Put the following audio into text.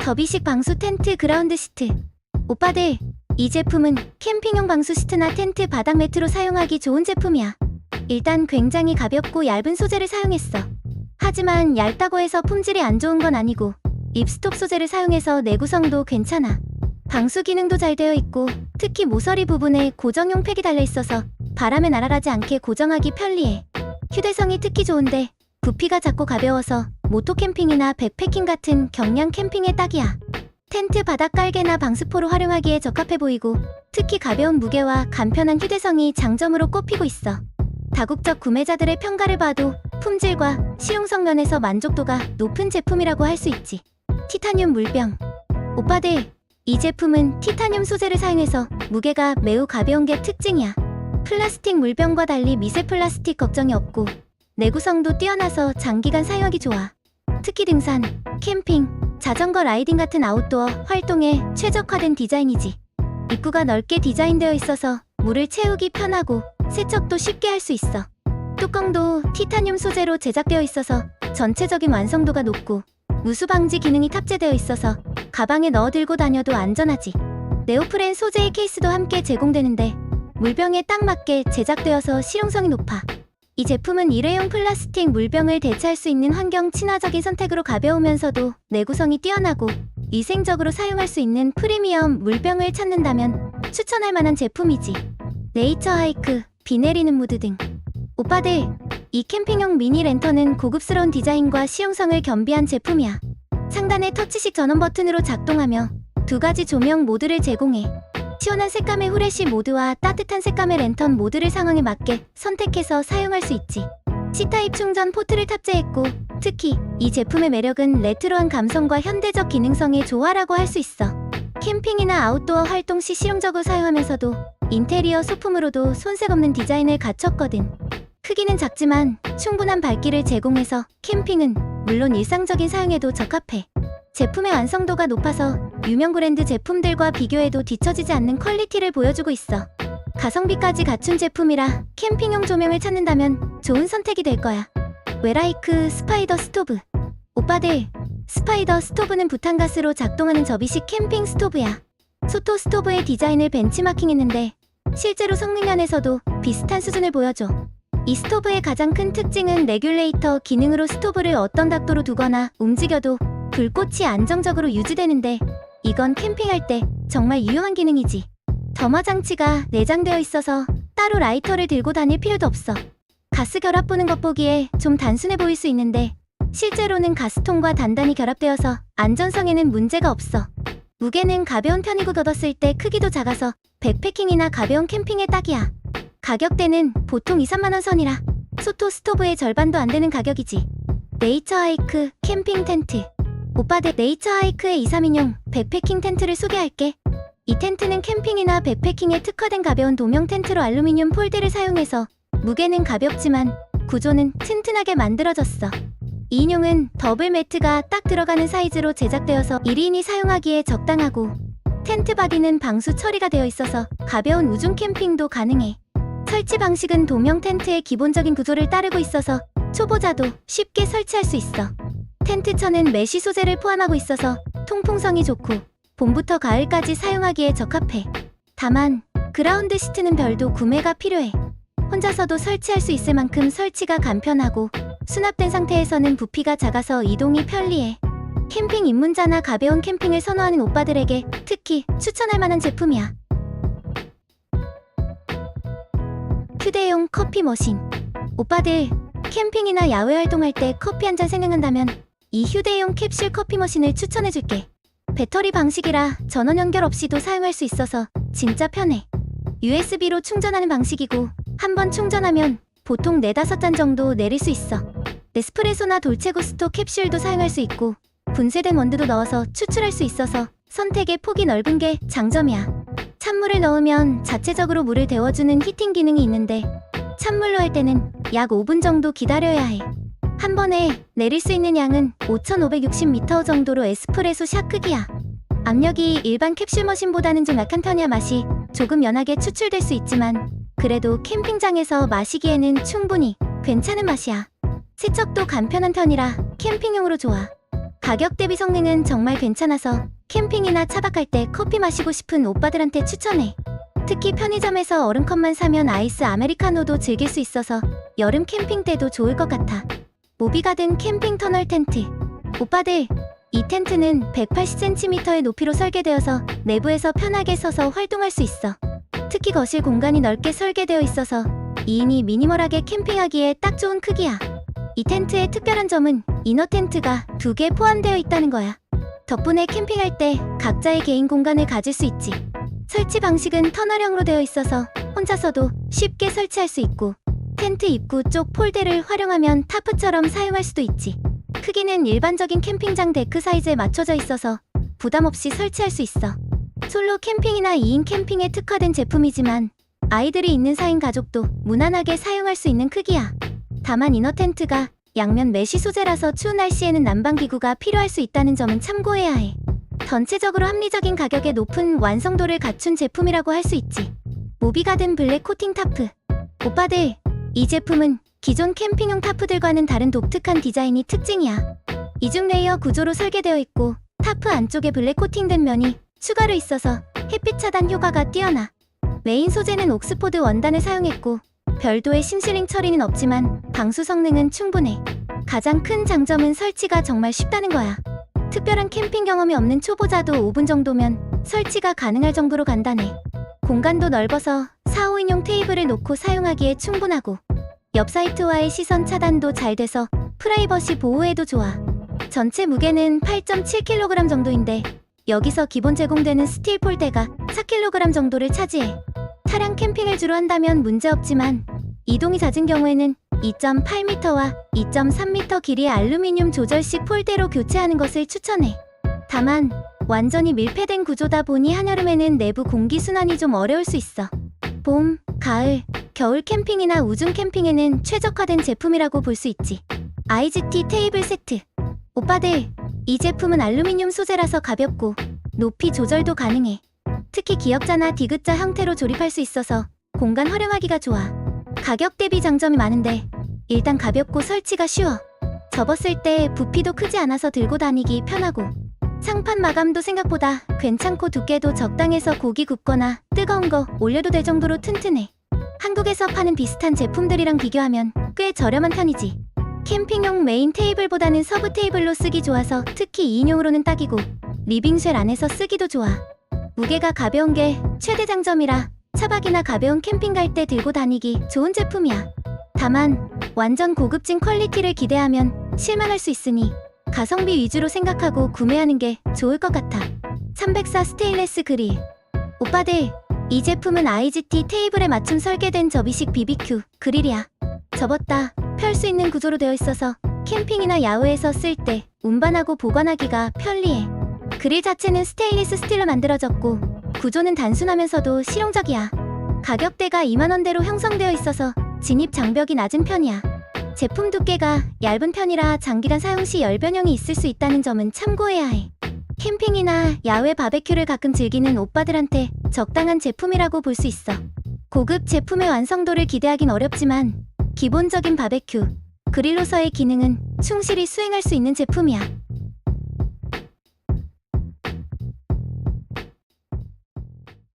더비식 방수 텐트 그라운드 시트. 오빠들, 이 제품은 캠핑용 방수 시트나 텐트 바닥 매트로 사용하기 좋은 제품이야. 일단 굉장히 가볍고 얇은 소재를 사용했어. 하지만 얇다고 해서 품질이 안 좋은 건 아니고 립스톱 소재를 사용해서 내구성도 괜찮아. 방수 기능도 잘 되어 있고 특히 모서리 부분에 고정용 팩이 달려 있어서 바람에 날아가지 않게 고정하기 편리해. 휴대성이 특히 좋은데 부피가 작고 가벼워서 모토 캠핑이나 백패킹 같은 경량 캠핑에 딱이야. 텐트 바닥 깔개나 방수포로 활용하기에 적합해 보이고 특히 가벼운 무게와 간편한 휴대성이 장점으로 꼽히고 있어. 다국적 구매자들의 평가를 봐도 품질과 실용성 면에서 만족도가 높은 제품이라고 할 수 있지. 티타늄 물병. 오빠들, 이 제품은 티타늄 소재를 사용해서 무게가 매우 가벼운 게 특징이야. 플라스틱 물병과 달리 미세 플라스틱 걱정이 없고 내구성도 뛰어나서 장기간 사용하기 좋아. 특히 등산, 캠핑, 자전거 라이딩 같은 아웃도어 활동에 최적화된 디자인이지. 입구가 넓게 디자인되어 있어서 물을 채우기 편하고 세척도 쉽게 할 수 있어. 뚜껑도 티타늄 소재로 제작되어 있어서 전체적인 완성도가 높고 무수 방지 기능이 탑재되어 있어서 가방에 넣어 들고 다녀도 안전하지. 네오프렌 소재의 케이스도 함께 제공되는데 물병에 딱 맞게 제작되어서 실용성이 높아. 이 제품은 일회용 플라스틱 물병을 대체할 수 있는 환경 친화적인 선택으로 가벼우면서도 내구성이 뛰어나고 위생적으로 사용할 수 있는 프리미엄 물병을 찾는다면 추천할 만한 제품이지. 네이처 하이크, 비 내리는 무드 등. 오빠들, 이 캠핑용 미니 랜턴은 고급스러운 디자인과 실용성을 겸비한 제품이야. 상단의 터치식 전원 버튼으로 작동하며 두 가지 조명 모드를 제공해. 시원한 색감의 후레쉬 모드와 따뜻한 색감의 랜턴 모드를 상황에 맞게 선택해서 사용할 수 있지. C타입 충전 포트를 탑재했고, 특히 이 제품의 매력은 레트로한 감성과 현대적 기능성의 조화라고 할 수 있어. 캠핑이나 아웃도어 활동 시 실용적으로 사용하면서도 인테리어 소품으로도 손색 없는 디자인을 갖췄거든. 크기는 작지만 충분한 밝기를 제공해서 캠핑은 물론 일상적인 사용에도 적합해. 제품의 완성도가 높아서 유명 브랜드 제품들과 비교해도 뒤처지지 않는 퀄리티를 보여주고 있어. 가성비까지 갖춘 제품이라 캠핑용 조명을 찾는다면 좋은 선택이 될 거야. 웨라이크 스파이더 스토브. 오빠들, 스파이더 스토브는 부탄가스로 작동하는 접이식 캠핑 스토브야. 소토 스토브의 디자인을 벤치마킹했는데 실제로 성능면에서도 비슷한 수준을 보여줘. 이 스토브의 가장 큰 특징은 레귤레이터 기능으로 스토브를 어떤 각도로 두거나 움직여도 불꽃이 안정적으로 유지되는데 이건 캠핑할 때 정말 유용한 기능이지. 점화 장치가 내장되어 있어서 따로 라이터를 들고 다닐 필요도 없어. 가스 결합 보는 것 보기에 좀 단순해 보일 수 있는데 실제로는 가스통과 단단히 결합되어서 안전성에는 문제가 없어. 무게는 가벼운 편이고 걷었을 때 크기도 작아서 백패킹이나 가벼운 캠핑에 딱이야. 가격대는 보통 2, 3만 원 선이라 소토 스토브의 절반도 안 되는 가격이지. 네이처 하이크 캠핑 텐트. 오빠들 네이처 하이크의 2, 3인용 백패킹 텐트를 소개할게. 이 텐트는 캠핑이나 백패킹에 특화된 가벼운 도명 텐트로 알루미늄 폴대를 사용해서 무게는 가볍지만 구조는 튼튼하게 만들어졌어. 2인용은 더블 매트가 딱 들어가는 사이즈로 제작되어서 1인이 사용하기에 적당하고 텐트 바디는 방수 처리가 되어 있어서 가벼운 우중 캠핑도 가능해. 설치 방식은 도명 텐트의 기본적인 구조를 따르고 있어서 초보자도 쉽게 설치할 수 있어. 텐트 천은 메쉬 소재를 포함하고 있어서 통풍성이 좋고 봄부터 가을까지 사용하기에 적합해. 다만 그라운드 시트는 별도 구매가 필요해. 혼자서도 설치할 수 있을 만큼 설치가 간편하고 수납된 상태에서는 부피가 작아서 이동이 편리해. 캠핑 입문자나 가벼운 캠핑을 선호하는 오빠들에게 특히 추천할 만한 제품이야. 휴대용 커피 머신. 오빠들, 캠핑이나 야외 활동할 때 커피 한 잔 생각난다면 이 휴대용 캡슐 커피 머신을 추천해줄게. 배터리 방식이라 전원 연결 없이도 사용할 수 있어서 진짜 편해. USB로 충전하는 방식이고 한 번 충전하면 보통 4, 5잔 정도 내릴 수 있어. 네스프레소나 돌체구스토 캡슐도 사용할 수 있고 분쇄된 원두도 넣어서 추출할 수 있어서 선택의 폭이 넓은 게 장점이야. 찬물을 넣으면 자체적으로 물을 데워주는 히팅 기능이 있는데 찬물로 할 때는 약 5분 정도 기다려야 해. 한 번에 내릴 수 있는 양은 5,560m 정도로 에스프레소 샷 크기야. 압력이 일반 캡슐 머신보다는 좀 약한 편이야 맛이 조금 연하게 추출될 수 있지만 그래도 캠핑장에서 마시기에는 충분히 괜찮은 맛이야. 세척도 간편한 편이라 캠핑용으로 좋아. 가격 대비 성능은 정말 괜찮아서 캠핑이나 차박할 때 커피 마시고 싶은 오빠들한테 추천해. 특히 편의점에서 얼음컵만 사면 아이스 아메리카노도 즐길 수 있어서 여름 캠핑 때도 좋을 것 같아. 모비가든 캠핑 터널 텐트. 오빠들, 이 텐트는 180cm의 높이로 설계되어서 내부에서 편하게 서서 활동할 수 있어. 특히 거실 공간이 넓게 설계되어 있어서 2인이 미니멀하게 캠핑하기에 딱 좋은 크기야. 이 텐트의 특별한 점은 이너 텐트가 두 개 포함되어 있다는 거야. 덕분에 캠핑할 때 각자의 개인 공간을 가질 수 있지. 설치 방식은 터널형으로 되어 있어서 혼자서도 쉽게 설치할 수 있고 텐트 입구 쪽 폴대를 활용하면 타프처럼 사용할 수도 있지. 크기는 일반적인 캠핑장 데크 사이즈에 맞춰져 있어서 부담 없이 설치할 수 있어. 솔로 캠핑이나 2인 캠핑에 특화된 제품이지만 아이들이 있는 4인 가족도 무난하게 사용할 수 있는 크기야. 다만 이너 텐트가 양면 메쉬 소재라서 추운 날씨에는 난방 기구가 필요할 수 있다는 점은 참고해야 해. 전체적으로 합리적인 가격에 높은 완성도를 갖춘 제품이라고 할 수 있지. 모비가든 블랙 코팅 타프. 오빠들, 이 제품은 기존 캠핑용 타프들과는 다른 독특한 디자인이 특징이야. 이중 레이어 구조로 설계되어 있고 타프 안쪽에 블랙 코팅된 면이 추가로 있어서 햇빛 차단 효과가 뛰어나. 메인 소재는 옥스포드 원단을 사용했고 별도의 심실링 처리는 없지만 방수 성능은 충분해. 가장 큰 장점은 설치가 정말 쉽다는 거야. 특별한 캠핑 경험이 없는 초보자도 5분 정도면 설치가 가능할 정도로 간단해. 공간도 넓어서 4, 5인용 테이블을 놓고 사용하기에 충분하고 옆 사이트와의 시선 차단도 잘 돼서 프라이버시 보호에도 좋아. 전체 무게는 8.7kg 정도인데 여기서 기본 제공되는 스틸 폴대가 4kg 정도를 차지해. 차량 캠핑을 주로 한다면 문제없지만 이동이 잦은 경우에는 2.8m와 2.3m 길이의 알루미늄 조절식 폴대로 교체하는 것을 추천해. 다만 완전히 밀폐된 구조다 보니 한여름에는 내부 공기 순환이 좀 어려울 수 있어. 봄, 가을, 겨울 캠핑이나 우중 캠핑에는 최적화된 제품이라고 볼 수 있지. IGT 테이블 세트. 오빠들, 이 제품은 알루미늄 소재라서 가볍고 높이 조절도 가능해. 특히 기역자나 디귿자 형태로 조립할 수 있어서 공간 활용하기가 좋아. 가격 대비 장점이 많은데 일단 가볍고 설치가 쉬워. 접었을 때 부피도 크지 않아서 들고 다니기 편하고 상판 마감도 생각보다 괜찮고 두께도 적당해서 고기 굽거나 뜨거운 거 올려도 될 정도로 튼튼해. 한국에서 파는 비슷한 제품들이랑 비교하면 꽤 저렴한 편이지. 캠핑용 메인 테이블보다는 서브 테이블로 쓰기 좋아서 특히 2인용으로는 딱이고 리빙쉘 안에서 쓰기도 좋아. 무게가 가벼운 게 최대 장점이라 차박이나 가벼운 캠핑 갈 때 들고 다니기 좋은 제품이야. 다만 완전 고급진 퀄리티를 기대하면 실망할 수 있으니 가성비 위주로 생각하고 구매하는 게 좋을 것 같아. 304 스테인레스 그릴. 오빠들, 이 제품은 IGT 테이블에 맞춤 설계된 접이식 BBQ 그릴이야. 접었다 펼 수 있는 구조로 되어 있어서 캠핑이나 야외에서 쓸 때 운반하고 보관하기가 편리해. 그릴 자체는 스테인리스 스틸로 만들어졌고 구조는 단순하면서도 실용적이야. 가격대가 2만원대로 형성되어 있어서 진입 장벽이 낮은 편이야. 제품 두께가 얇은 편이라 장기간 사용 시 열변형이 있을 수 있다는 점은 참고해야 해. 캠핑이나 야외 바베큐를 가끔 즐기는 오빠들한테 적당한 제품이라고 볼 수 있어. 고급 제품의 완성도를 기대하긴 어렵지만 기본적인 바베큐, 그릴로서의 기능은 충실히 수행할 수 있는 제품이야.